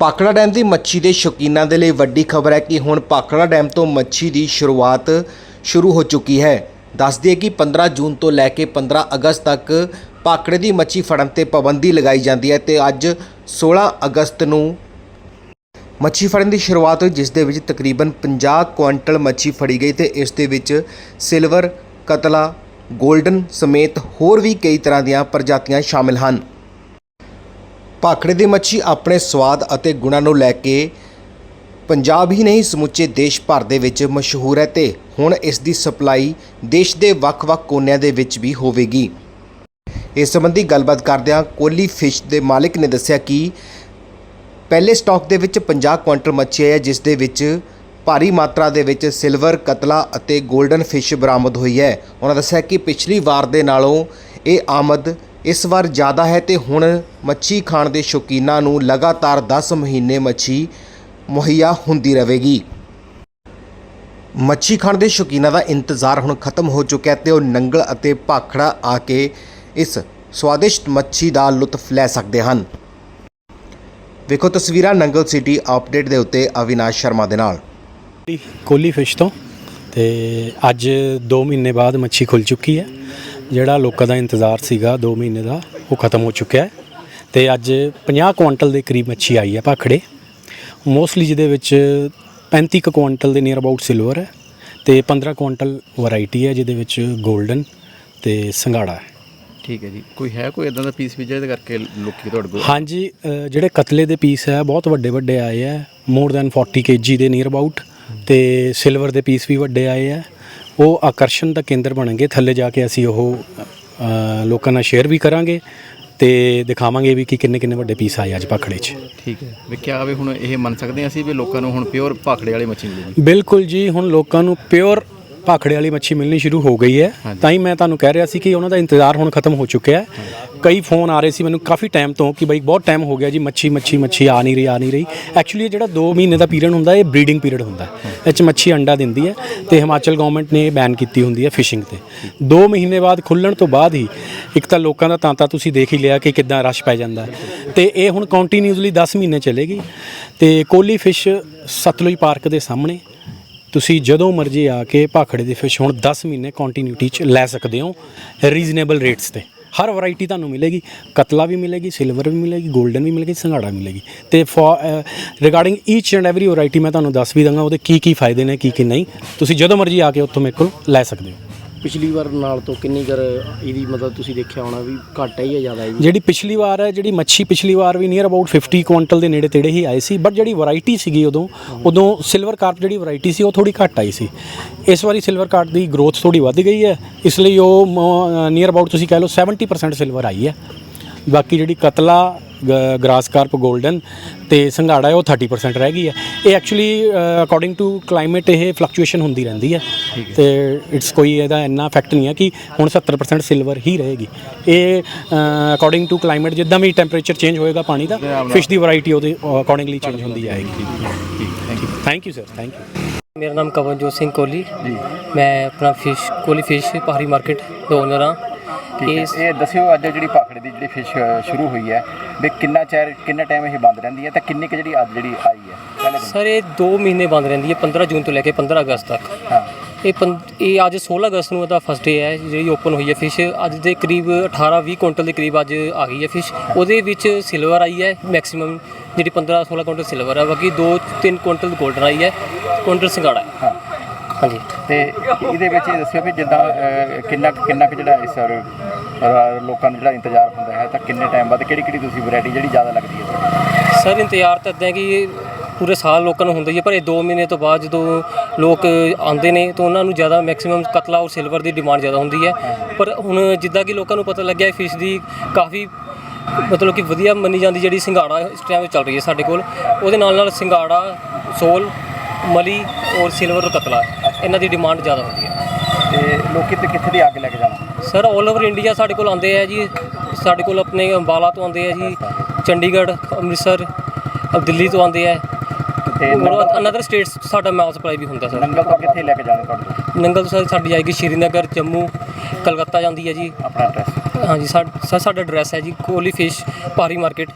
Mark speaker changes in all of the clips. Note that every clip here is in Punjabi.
Speaker 1: ਪਾਕੜਾ ਡੈਮ ਦੀ ਮੱਛੀ ਦੇ ਸ਼ੌਕੀਨਾਂ ਦੇ ਲਈ ਵੱਡੀ ਖਬਰ ਹੈ ਕਿ ਹੁਣ ਪਾਕੜਾ ਡੈਮ ਤੋਂ ਮੱਛੀ ਦੀ ਸ਼ੁਰੂਆਤ ਸ਼ੁਰੂ ਹੋ ਚੁੱਕੀ ਹੈ। ਦੱਸ ਕਿ 15 ਜੂਨ ਤੋਂ ਲੈ ਕੇ 15 ਅਗਸਤ ਤੱਕ ਪਾਕੜੇ ਦੀ ਮੱਛੀ ਫੜਨ ਤੇ ਪਾਬੰਦੀ ਲਗਾਈ ਜਾਂਦੀ ਹੈ ਤੇ ਅੱਜ 16 ਅਗਸਤ ਨੂੰ ਮੱਛੀ ਫੜਨ ਦੀ ਸ਼ੁਰੂਆਤ ਹੋਈ, ਜਿਸ ਦੇ ਵਿੱਚ ਤਕਰੀਬਨ 50 ਕੁਇੰਟਲ ਮੱਛੀ ਫੜੀ ਗਈ ਤੇ ਇਸ ਦੇ ਵਿੱਚ ਸਿਲਵਰ, ਕਤਲਾ 골ਡਨ ਸਮੇਤ ਹੋਰ ਵੀ ਕਈ ਤਰ੍ਹਾਂ ਦੀਆਂ ਪ੍ਰਜਾਤੀਆਂ ਸ਼ਾਮਿਲ ਹਨ। ਭਾਖੜੇ ਦੀ ਮੱਛੀ ਆਪਣੇ ਸਵਾਦ ਅਤੇ ਗੁਣਾਂ ਨੂੰ ਲੈ ਕੇ ਪੰਜਾਬ ਹੀ ਨਹੀਂ, ਸਮੁੱਚੇ ਦੇਸ਼ ਭਰ ਦੇ ਵਿੱਚ ਮਸ਼ਹੂਰ ਹੈ ਤੇ ਹੁਣ ਇਸ ਦੀ ਸਪਲਾਈ ਦੇਸ਼ ਦੇ ਵੱਖ-ਵੱਖ ਕੋਨਿਆਂ ਦੇ ਵਿੱਚ ਵੀ ਹੋਵੇਗੀ। ਇਸ ਸੰਬੰਧੀ ਗੱਲਬਾਤ ਕਰਦਿਆਂ ਕੋਲੀ ਫਿਸ਼ ਦੇ ਮਾਲਕ ਨੇ ਦੱਸਿਆ ਕਿ ਪਹਿਲੇ ਸਟਾਕ ਦੇ ਵਿੱਚ 50 ਕੁਇੰਟਲ ਮੱਛੀ ਹੈ, ਜਿਸ ਦੇ ਵਿੱਚ ਭਾਰੀ ਮਾਤਰਾ ਦੇ ਵਿੱਚ ਸਿਲਵਰ, ਕਤਲਾ ਅਤੇ 골ਡਨ ਫਿਸ਼ ਬਰਾਮਦ ਹੋਈ ਹੈ। ਉਹਨਾਂ ਦੱਸਿਆ ਕਿ ਪਿਛਲੀ ਵਾਰ ਦੇ ਨਾਲੋਂ ਇਹ ਆਮਦ ਇਸ ਵਾਰ ਜ਼ਿਆਦਾ ਹੈ ਤੇ ਹੁਣ ਮੱਛੀ ਖਾਣ ਦੇ ਸ਼ੌਕੀਨਾਂ ਨੂੰ ਲਗਾਤਾਰ 10 ਮਹੀਨੇ ਮੱਛੀ ਮੁਹੱਈਆ ਹੁੰਦੀ ਰਹੇਗੀ। ਮੱਛੀ ਖਾਣ ਦੇ ਸ਼ੌਕੀਨਾਂ ਦਾ ਇੰਤਜ਼ਾਰ ਹੁਣ ਖਤਮ ਹੋ ਚੁੱਕਿਆ ਹੈ ਤੇ ਉਹ ਨੰਗਲ ਅਤੇ ਭਾਖੜਾ ਆ ਕੇ ਇਸ ਸਵਾਦਿਸ਼ਟ ਮੱਛੀ ਦਾ ਲੁਤਫ ਲੈ ਸਕਦੇ ਹਨ। ਵੇਖੋ ਤਸਵੀਰਾਂ ਨੰਗਲ ਸਿਟੀ ਅਪਡੇਟ ਦੇ ਉੱਤੇ ਅਵਿਨਾਸ਼ ਸ਼ਰਮਾ ਦੇ ਨਾਲ।
Speaker 2: ਕੋਲੀ ਫਿਸ਼ ਤੋਂ ਤੇ ਅੱਜ 2 ਮਹੀਨੇ ਬਾਅਦ ਮੱਛੀ ਖੁੱਲ ਚੁੱਕੀ ਹੈ। ਜਿਹੜਾ ਲੋਕਾਂ ਦਾ ਇੰਤਜ਼ਾਰ ਸੀਗਾ 2 ਮਹੀਨੇ ਦਾ ਉਹ ਖਤਮ ਹੋ ਚੁੱਕਿਆ ਹੈ। ਤੇ ਅੱਜ 50 ਕੁਇੰਟਲ ਦੇ ਕਰੀਬ ਮੱਛੀ ਆਈ ਹੈ ਭਾਖੜੇ। ਮੋਸਟਲੀ ਜਿਹਦੇ ਵਿੱਚ 35 ਕੁ ਕੁਇੰਟਲ ਦੇ ਨੀਅਰ ਅਬਾਊਟ ਸਿਲਵਰ ਹੈ ਤੇ 15 ਕੁਇੰਟਲ ਵੈਰਾਈਟੀ ਹੈ ਜਿਹਦੇ ਵਿੱਚ 골ਡਨ ਤੇ ਸੰਘਾੜਾ ਹੈ।
Speaker 3: ਠੀਕ ਹੈ ਜੀ। ਕੋਈ ਹੈ ਕੋਈ ਇਦਾਂ ਦਾ ਪੀਸ ਵੀ ਜਿਹਦੇ ਕਰਕੇ ਲੋਕੀ ਤੁਹਾਡੇ ਕੋਲ
Speaker 2: ਹਾਂਜੀ ਅ, ਜਿਹੜੇ ਕਤਲੇ ਦੇ ਪੀਸ ਹੈ ਬਹੁਤ ਵੱਡੇ ਵੱਡੇ ਆਏ ਹੈ। ਮੋਰ ਦੈਨ 40 ਕੇਜੀ ਦੇ ਨੀਅਰ ਅਬਾਊਟ ਤੇ ਸਿਲਵਰ ਦੇ ਪੀਸ ਵੀ ਵੱਡੇ ਆਏ ਹੈ। ਉਹ ਆਕਰਸ਼ਣ ਦਾ ਕੇਂਦਰ ਬਣਨਗੇ ਥੱਲੇ ਜਾ ਕੇ ਅਸੀਂ ਉਹ ਲੋਕਾਂ ਨਾਲ ਸ਼ੇਅਰ ਵੀ ਕਰਾਂਗੇ ਤੇ ਦਿਖਾਵਾਂਗੇ ਵੀ ਕਿ ਕਿੰਨੇ ਕਿੰਨੇ ਵੱਡੇ ਪੀਸ ਆਏ ਅੱਜ ਭਾਖੜੇ 'ਚ।
Speaker 3: ਠੀਕ ਹੈ। ਵੀ ਕਿਆ ਵੀ ਹੁਣ ਇਹ ਮੰਨ ਸਕਦੇ ਹਾਂ ਅਸੀਂ ਵੀ ਲੋਕਾਂ ਨੂੰ ਹੁਣ ਪਿਓਰ ਭਾਖੜੇ ਵਾਲੀ ਮੱਛੀ ਮਿਲੇਗੀ।
Speaker 2: ਬਿਲਕੁਲ ਜੀ ਹੁਣ ਲੋਕਾਂ ਨੂੰ ਪਿਓਰ ਭਾਖੜੇ ਵਾਲੀ ਮੱਛੀ ਮਿਲਣੀ ਸ਼ੁਰੂ ਹੋ ਗਈ ਹੈ। ਤਾਂ ਹੀ ਮੈਂ ਤੁਹਾਨੂੰ ਕਹਿ ਰਿਹਾ ਸੀ ਕਿ ਉਹਨਾਂ ਦਾ ਇੰਤਜ਼ਾਰ ਹੁਣ ਖਤਮ ਹੋ ਚੁੱਕਿਆ ਹੈ। ਕਈ ਫੋਨ ਆ ਰਹੇ ਸੀ ਮੈਨੂੰ ਕਾਫੀ ਟਾਈਮ ਤੋਂ ਕਿ ਬਈ ਬਹੁਤ ਟਾਈਮ ਹੋ ਗਿਆ ਜੀ, ਮੱਛੀ ਮੱਛੀ ਮੱਛੀ ਆ ਨਹੀਂ ਰਹੀ, ਆ ਨਹੀਂ ਰਹੀ। ਐਕਚੁਅਲੀ ਇਹ ਜਿਹੜਾ 2 ਮਹੀਨੇ ਦਾ ਪੀਰੀਅਡ ਹੁੰਦਾ, ਇਹ ਬਰੀਡਿੰਗ ਪੀਰੀਅਡ ਹੁੰਦਾ ਇਹ 'ਚ ਮੱਛੀ ਅੰਡਾ ਦਿੰਦੀ ਹੈ ਤੇ ਹਿਮਾਚਲ ਗਵਰਨਮੈਂਟ ਨੇ ਇਹ ਬੈਨ ਕੀਤੀ ਹੁੰਦੀ ਹੈ ਫਿਸ਼ਿੰਗ ਤੇ। 2 ਮਹੀਨੇ ਬਾਅਦ ਖੁੱਲਣ ਤੋਂ ਬਾਅਦ ਹੀ ਇੱਕ ਤਾਂ ਲੋਕਾਂ ਦਾ ਤਾਂਤਾ ਤੁਸੀਂ ਦੇਖ ਹੀ ਲਿਆ ਕਿ ਕਿੱਦਾਂ ਰਸ਼ ਪੈ ਜਾਂਦਾ ਹੈ। ਤੇ ਇਹ ਹੁਣ ਕੰਟੀਨਿਊਸਲੀ 10 ਮਹੀਨੇ ਚੱਲੇਗੀ ਤੇ ਕੋਲੀ ਫਿਸ਼ ਸਤਲੁਜ ਪਾਰਕ ਦੇ ਸਾਹਮਣੇ ਤੁਸੀਂ ਜਦੋਂ ਮਰਜ਼ੀ ਆ ਕੇ ਭਾਖੜੇ ਦੀ ਫਿਸ਼ ਹੁਣ 10 ਮਹੀਨੇ ਕੰਟੀਨਿਊਟੀ ਚ ਲੈ ਸਕਦੇ ਹੋ ਰੀਜ਼ਨੇਬਲ ਰੇਟਸ ਤੇ। ਹਰ ਵੈਰਾਈਟੀ ਤੁਹਾਨੂੰ ਮਿਲੇਗੀ। ਕਤਲਾ ਵੀ ਮਿਲੇਗੀ ਸਿਲਵਰ ਵੀ ਮਿਲੇਗੀ 골ਡਨ ਵੀ ਮਿਲੇਗੀ, ਸੰਘਾੜਾ ਮਿਲੇਗੀ। ਤੇ regarding each and every variety ਮੈਂ ਤੁਹਾਨੂੰ ਦੱਸ ਵੀ ਦਾਂਗਾ ਉਹਦੇ ਕੀ ਕੀ ਫਾਇਦੇ ਨੇ ਕੀ ਕੀ ਨਹੀਂ। ਤੁਸੀਂ ਜਦੋਂ ਮਰਜ਼ੀ ਆ ਕੇ ਉੱਥੋਂ ਮੇਰੇ ਕੋਲ ਲੈ ਸਕਦੇ ਹੋ।
Speaker 4: ਪਿਛਲੀ ਵਾਰ ਨਾਲ ਤੋਂ ਕਿੰਨੀ ਕਰ ਇਹਦੀ ਮਤਲਬ ਤੁਸੀਂ ਦੇਖਿਆ ਹੋਣਾ ਵੀ ਘੱਟ ਹੈ ਜਾਂ ਜ਼ਿਆਦਾ ਹੈ ਜੀ?
Speaker 2: ਜਿਹੜੀ ਪਿਛਲੀ ਵਾਰ ਹੈ ਜਿਹੜੀ ਮੱਛੀ ਪਿਛਲੀ ਵਾਰ ਵੀ ਨੀਅਰ ਅਬਾਊਟ 50 ਕੁਇੰਟਲ ਦੇ ਨੇੜੇ ਤੇੜੇ ਹੀ ਆਏ ਸੀ ਬਟ ਜਿਹੜੀ ਵੈਰਾਈਟੀ ਸੀਗੀ ਉਦੋਂ ਉਦੋਂ ਸਿਲਵਰ ਕਾਰਪ ਜਿਹੜੀ ਵੈਰਾਈਟੀ ਸੀ ਉਹ ਥੋੜੀ ਘੱਟ ਆਈ ਸੀ। ਇਸ ਵਾਰੀ ਸਿਲਵਰ ਕਾਰਪ ਦੀ ਗਰੋਥ ਥੋੜੀ ਵੱਧ ਗਈ ਹੈ ਇਸ ਲਈ ਉਹ ਨੀਅਰ ਅਬਾਊਟ ਤੁਸੀਂ ਕਹਿ ਲਓ 70% ਸਿਲਵਰ ਆਈ ਹੈ। ਬਾਕੀ ਜਿਹੜੀ ਕਤਲਾ ਗ੍ਰਾਸ ਕਾਰਪ 골ਡਨ ਤੇ ਸੰਘਾੜਾ ਹੈ ਉਹ 30% ਰਹਿ ਗਈ ਹੈ। ਇਹ ਐਕਚੁਅਲੀ ਅਕੋਰਡਿੰਗ ਟੂ ਕਲਾਈਮੇਟ ਇਹ ਫਲਕਚੁਏਸ਼ਨ ਹੁੰਦੀ ਰਹਿੰਦੀ ਹੈ। ਤੇ ਇਟਸ ਕੋਈ ਇਹਦਾ ਇੰਨਾ ਇਫੈਕਟ ਨਹੀਂ ਹੈ ਕਿ ਹੁਣ 70% ਸਿਲਵਰ ਹੀ ਰਹੇਗੀ। ਇਹ ਅਕੋਰਡਿੰਗ ਟੂ ਕਲਾਈਮੇਟ ਜਿੱਦਾਂ ਵੀ ਟੈਂਪਰੇਚਰ ਚੇਂਜ ਹੋਏਗਾ ਪਾਣੀ ਦਾ ਫਿਸ਼ ਦੀ ਵੈਰਾਈਟੀ ਉਹਦੇ ਅਕੋਰਡਿੰਗਲੀ ਚੇਂਜ ਹੁੰਦੀ ਜਾਏਗੀ।
Speaker 3: ਠੀਕ thank you
Speaker 2: thank you sir thank you
Speaker 4: ਮੇਰਾ ਨਾਮ ਕਵਨਜੋਤ ਸਿੰਘ ਕੋਹਲੀ।
Speaker 3: ਜੀ।
Speaker 4: ਮੈਂ ਆਪਣਾ fish Kohli fish Pahari market ਦਾ ਓਨਰ ਹਾਂ। ਇਸ
Speaker 3: ਇਹ ਦੱਸਿਓ ਅੱਜ ਜਿਹੜੀ ਭਾਖੜੇ ਦੀ ਜਿਹੜੀ ਫਿਸ਼ ਸ਼ੁਰੂ ਹੋਈ ਹੈ ਵੀ ਕਿੰਨਾ ਚਿਰ ਕਿੰਨਾ ਟਾਈਮ ਇਹ ਬੰਦ ਰਹਿੰਦੀ ਹੈ ਤੇ ਕਿੰਨੀ ਕੁ ਜਿਹੜੀ ਅੱਜ ਜਿਹੜੀ ਆਈ ਹੈ? ਪਹਿਲੇ ਦਿਨ।
Speaker 4: ਸਰ ਇਹ 2 ਮਹੀਨੇ ਬੰਦ ਰਹਿੰਦੀ ਹੈ 15 ਜੂਨ ਤੋਂ ਲੈ ਕੇ 15 ਅਗਸਤ ਤੱਕ।
Speaker 3: ਹਾਂ।
Speaker 4: ਇਹ ਪੰ- ਇਹ ਅੱਜ 16 ਅਗਸਤ ਨੂੰ ਇਹਦਾ ਫਸਟ ਡੇ ਹੈ ਜਿਹੜੀ ਓਪਨ ਹੋਈ ਹੈ ਫਿਸ਼ ਅੱਜ ਦੇ ਕਰੀਬ 18 20 ਕੁਇੰਟਲ ਦੇ ਕਰੀਬ ਅੱਜ ਆ ਗਈ ਹੈ ਫਿਸ਼ ਉਹਦੇ ਵਿੱਚ ਸਿਲਵਰ ਆਈ ਹੈ ਮੈਕਸਿਮਮ ਜਿਹੜੀ 15 16 ਕੁਇੰਟਲ ਸਿਲਵਰ ਹੈ ਬਾਕੀ 2 3 ਕੁਇੰਟਲ 골ਡਨ ਆਈ ਹੈ ਕੁਇੰਟਲ ਸਿੰਗਾੜਾ ਹੈ।
Speaker 3: ਹਾਂ।
Speaker 4: ਹਾਂਜੀ।
Speaker 3: ਤੇ ਇਹਦੇ ਵਿੱਚ ਇਹ ਦੱਸਿਓ ਵੀ ਜਿੱਦਾਂ ਅਹ, ਕਿੰਨਾ ਕੁ- ਕਿੰਨਾ ਕੁ ਜਿਹੜਾ ਇਸ ਵਾਰ, ਅਹ, ਲੋਕਾਂ ਨੂੰ ਜਿਹੜਾ ਇੰਤਜ਼ਾਰ ਹੁੰਦਾ ਹੈ ਤਾਂ ਕਿੰਨੇ ਟਾਈਮ ਬਾਅਦ ਕਿਹੜੀ ਕਿਹੜੀ ਤੁਸੀਂ ਵੈਰਾਈਟੀ ਜਿਹੜੀ ਜ਼ਿਆਦਾ ਲੱਗਦੀ ਹੈ?
Speaker 4: ਸਰ ਇੰਤਜ਼ਾਰ ਤਾਂ ਇੱਦਾਂ ਕਿ ਪੂਰੇ ਸਾਲ ਲੋਕਾਂ ਨੂੰ ਹੁੰਦਾ ਹੀ ਹੈ ਪਰ ਇਹ 2 ਮਹੀਨੇ ਤੋਂ ਬਾਅਦ ਜਦੋਂ ਲੋਕ ਆਉਂਦੇ ਨੇ ਤਾਂ ਉਹਨਾਂ ਨੂੰ ਜ਼ਿਆਦਾ ਮੈਕਸਿਮਮ ਕਤਲਾ ਔਰ ਸਿਲਵਰ ਦੀ ਡਿਮਾਂਡ ਜ਼ਿਆਦਾ ਹੁੰਦੀ ਹੈ। ਪਰ ਹੁਣ ਜਿੱਦਾਂ ਕਿ ਲੋਕਾਂ ਨੂੰ ਪਤਾ ਲੱਗਿਆ ਫਿਸ਼ ਦੀ ਕਾਫੀ ਮਤਲਬ ਕਿ ਵਧੀਆ ਮੰਨੀ ਜਾਂਦੀ ਜਿਹੜੀ ਸਿੰਗਾੜਾ ਇਸ ਟਾਈਮ ਚੱਲ ਰਹੀ ਹੈ ਸਾਡੇ ਕੋਲ ਉਹਦੇ ਨਾਲ ਨਾਲ ਸਿੰਗਾੜਾ ਸੋਲ ਮਲੀ ਔਰ ਸਿਲਵਰ ਕਤਲਾ ਇਹਨਾਂ ਦੀ ਡਿਮਾਂਡ ਜ਼ਿਆਦਾ ਹੁੰਦੀ ਹੈ।
Speaker 3: ਤੇ ਲੋਕੀ ਤੇ ਕਿੱਥੇ ਦੀ ਅੱਗ ਲੈ ਕੇ ਜਾਣਾ?
Speaker 4: ਸਰ 올 ਓਵਰ ਇੰਡੀਆ ਸਾਡੇ ਕੋਲ ਆਉਂਦੇ ਆ ਜੀ। ਸਾਡੇ ਕੋਲ ਆਪਣੇ ਅੰਬਾਲਾ ਤੋਂ ਆਉਂਦੇ ਆ ਜੀ ਚੰਡੀਗੜ੍ਹ ਅੰਮ੍ਰਿਤਸਰ ਦਿੱਲੀ ਤੋਂ ਆਉਂਦੇ ਆ।
Speaker 3: ਤੇ
Speaker 4: ਅਨਦਰ ਸਟੇਟਸ ਸਾਡਾ ਮਾਲ ਸਪਲਾਈ ਵੀ ਹੁੰਦਾ ਸਰ।
Speaker 3: ਨੰਗਲ ਤੋਂ ਕਿੱਥੇ ਲੈ ਕੇ ਜਾਣਾ ਤੁਹਾਡੇ
Speaker 4: ਨੰਗਲ ਤੋਂ ਸਰ ਸਾਡੀ ਜਾਏਗੀ ਸ਼੍ਰੀਨਗਰ ਜੰਮੂ ਕਲਕੱਤਾ ਜਾਂਦੀ ਹੈ ਜੀ।
Speaker 3: ਆਪਣਾ ਐਡਰੈਸ
Speaker 4: ਹਾਂਜੀ ਸਰ ਸਾਡਾ ਐਡਰੈਸ ਹੈ ਜੀ ਕੋਲੀ ਫਿਸ਼ ਪਾਰੀ ਮਾਰਕੀਟ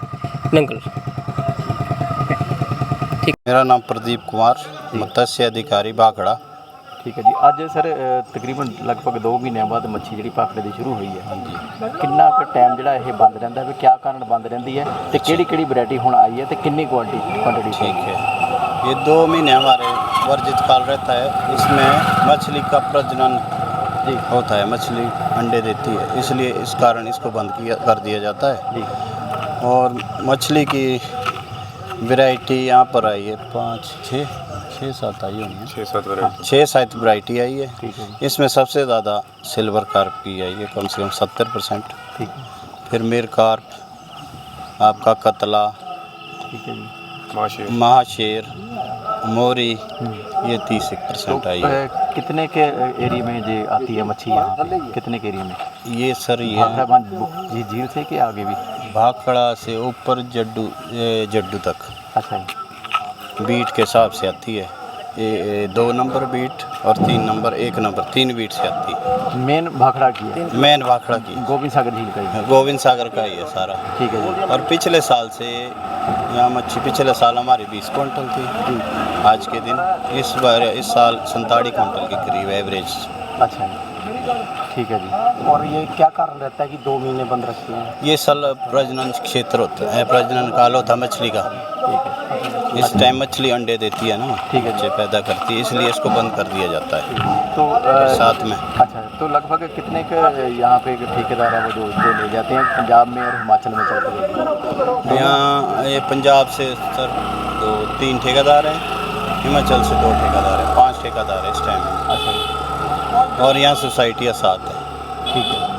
Speaker 4: ਨੰਗਲ।
Speaker 5: ਠੀਕ ਮੇਰਾ ਨਾਮ ਪ੍ਰਦੀਪ ਕੁਮਾਰ ਮਤस्य ਅਧਿਕਾਰੀ ਬਾਖੜਾ।
Speaker 3: ਠੀਕ ਹੈ ਜੀ ਅੱਜ ਸਰ ਅ, ਤਕਰੀਬਨ ਲਗਭਗ 2 ਮਹੀਨਿਆਂ ਬਾਅਦ ਮੱਛੀ ਜਿਹੜੀ ਪਾਖੜੇ ਦੀ ਸ਼ੁਰੂ ਹੋਈ ਹੈ ਹਾਂਜੀ ਕਿੰਨਾ ਕੁ ਟਾਈਮ ਜਿਹੜਾ ਇਹ ਬੰਦ ਰਹਿੰਦਾ ਹੈ ਵੀ ਕਿਆ ਕਾਰਨ ਬੰਦ ਰਹਿੰਦੀ ਹੈ ਤੇ ਕਿਹੜੀ ਕਿਹੜੀ ਵੈਰਾਈਟੀ ਹੁਣ ਆਈ ਹੈ ਤੇ ਕਿੰਨੀ ਕੁਆਂਟੀਟੀ ਕੁਆਂਟੀਟੀ
Speaker 5: ठीक है ये दो महीने हमारे वर्जित काल रहता है इसमें मछली का प्रजनन
Speaker 3: जी।
Speaker 5: होता है मछली अंडे देती है इसलिए इस कारण इसको बंद किया कर दिया जाता है
Speaker 3: जी
Speaker 5: और मछली की वैरायटी यहाँ पर आई है पाँच छः छः सात आई होनी है। छः सात छः सात वैरायटी आई है। इसमें सबसे ज़्यादा सिल्वर कार्प की आई है कम से कम सत्तर परसेंट। फिर मेर कार्प आपका कतला महाशेर। मोरी ये तीस एक परसेंट आई है।
Speaker 3: कितने के एरिया में ये आती है मच्छी यहाँ? कितने के एरिया में?
Speaker 5: ये सर ये
Speaker 3: जी झील से कि आगे भी?
Speaker 5: भाखड़ा से ऊपर जड्डू जड्डू तक।
Speaker 3: अच्छा
Speaker 5: बीट के हिसाब से आती है। ये दो नंबर बीट और तीन नंबर एक नंबर तीन बीट से आती है।
Speaker 3: मेन भाखड़ा की है?
Speaker 5: मेन भाखड़ा की।
Speaker 3: गोविंद सागर झील का ही है।
Speaker 5: गोविंद सागर का ही है सारा।
Speaker 3: ठीक है जी।
Speaker 5: और पिछले साल से यहाँ मच्छी पिछले साल हमारी बीस क्विंटल थी। आज के दिन इस बार इस साल संताड़ी क्विंटल के करीब एवरेज
Speaker 3: अच्छा ठीक है जी। और ये क्या कारण रहता है कि दो महीने बंद रखते हैं?
Speaker 5: ये सल प्रजनन क्षेत्र होता है प्रजनन काल होता है मछली का। इस टाइम मछली अंडे देती है ना
Speaker 3: ठीक है।
Speaker 5: बच्चे पैदा करती है इसलिए इसको बंद कर दिया जाता है।
Speaker 3: तो
Speaker 5: साथ में।
Speaker 3: अच्छा तो लगभग कितने के यहाँ पे ठेकेदार है वो जो जो ले जाते हैं पंजाब में और हिमाचल में चलते हैं?
Speaker 5: यहाँ ये पंजाब से सर दो तीन ठेकेदार हैं हिमाचल से दो ठेकेदार हैं पाँच ठेकेदार हैं इस टाइम
Speaker 3: अच्छा।
Speaker 5: में और यहाँ सोसाइटियाँ सात हैं
Speaker 3: ठीक है